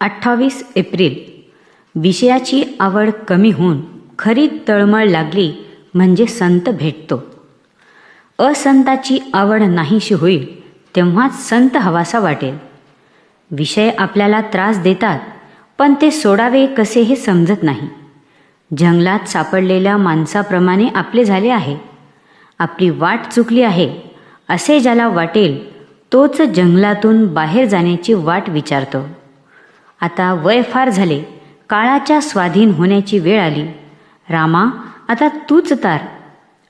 अठ्ठावीस एप्रिल. विषयाची आवड कमी होऊन खरी तळमळ लागली म्हणजे संत भेटतो. असंताची आवड नाहीशी होईल तेव्हाच संत हवासा वाटेल. विषय आपल्याला त्रास देतात पण ते सोडावे कसे हे समजत नाही. जंगलात सापडलेल्या माणसाप्रमाणे आपले झाले आहे. आपली वाट चुकली आहे असे ज्याला वाटेल तोच जंगलातून बाहेर जाण्याची वाट विचारतो. आता वय फार झाले. काळाच्या स्वाधीन होण्याची वेळ आली. रामा आता तूच तार.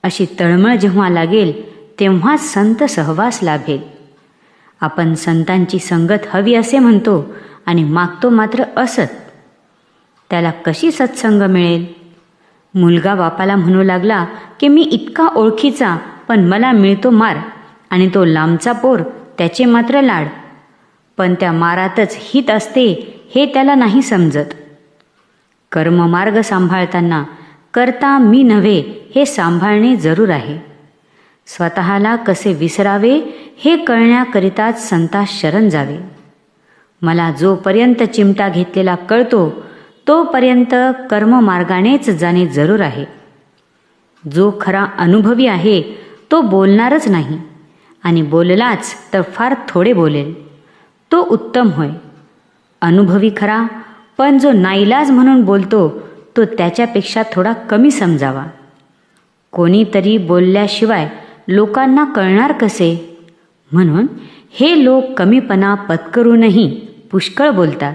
अशी तळमळ जेव्हा लागेल तेव्हा संत सहवास लाभेल. आपण संतांची संगत हवी असे म्हणतो आणि मागतो मात्र असत. त्याला कशी सत्संग मिळेल? मुलगा बापाला म्हणू लागला की मी इतका ओळखीचा पण मला मिळतो मार आणि तो लांबचा पोर त्याचे मात्र लाड. पण त्या मारातच हित असते हे त्याला नाही समजत. कर्ममार्ग सांभाळताना करता मी नव्हे हे सांभाळणे जरूर आहे. स्वतःला कसे विसरावे हे कळण्याकरिताच संतास शरण जावे. मला जोपर्यंत चिमटा घेतलेला कळतो तोपर्यंत कर्ममार्गानेच जाणे जरूर आहे. जो खरा अनुभवी आहे तो बोलणारच नाही आणि बोललाच तर फार थोडे बोलेल. तो उत्तम होय. अनुभवी खरा पण जो नाईलाज म्हणून बोलतो तो त्याच्यापेक्षा थोडा कमी समजावा. कोणीतरी बोलल्याशिवाय लोकांना कळणार कसे? म्हणून हे लोक कमीपणा पत्करूनही पुष्कळ बोलतात.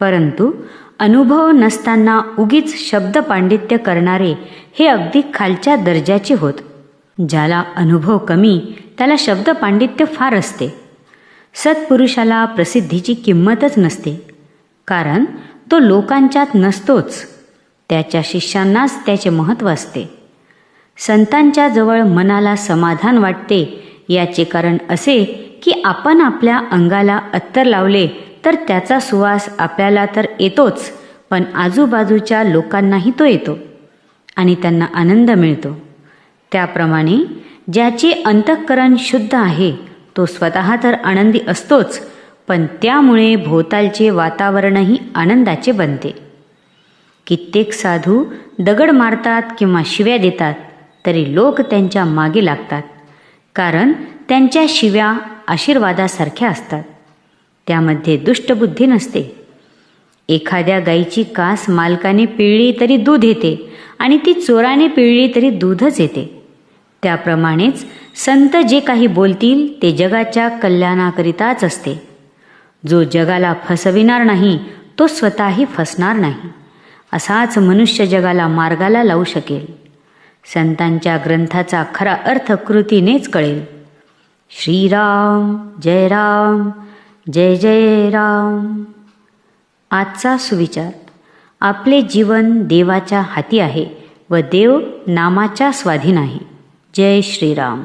परंतु अनुभव नसताना उगीच शब्द पांडित्य करणारे हे अगदी खालच्या दर्जाचे होत. ज्याला अनुभव कमी त्याला शब्द पांडित्य फार असते. सत्पुरुषाला प्रसिद्धीची किंमतच नसते. कारण तो लोकांच्यात नसतोच. त्याच्या शिष्यांनाच त्याचे महत्त्व असते. संतांच्या जवळ मनाला समाधान वाटते याचे कारण असे की आपण आपल्या अंगाला अत्तर लावले तर त्याचा सुवास आपल्याला तर येतोच पण आजूबाजूच्या लोकांनाही तो येतो आणि त्यांना आनंद मिळतो. त्याप्रमाणे ज्याचे अंतःकरण शुद्ध आहे तो स्वतः तर आनंदी असतोच पण त्यामुळे भोवतालचे वातावरणही आनंदाचे बनते. कित्येक साधू दगड मारतात किंवा शिव्या देतात तरी लोक त्यांच्या मागे लागतात कारण त्यांच्या शिव्या आशीर्वादासारख्या असतात. त्यामध्ये दुष्टबुद्धी नसते. एखाद्या गाईची कास मालकाने पिळली तरी दूध येते आणि ती चोराने पिळली तरी दूधच येते. त्याप्रमाणेच संत जे काही बोलतील ते जगाच्या कल्याणाकरिताच असते. जो जगाला फसविणार नाही तो स्वतःही फसणार नाही. असाच मनुष्य जगाला मार्गाला लावू शकेल. संतांच्या ग्रंथाचा खरा अर्थ कृतीनेच कळेल. श्रीराम जय राम जय जय राम. आजचा सुविचार. आपले जीवन देवाच्या हाती आहे व देव नामाच्या स्वाधीन आहे. जय श्रीराम.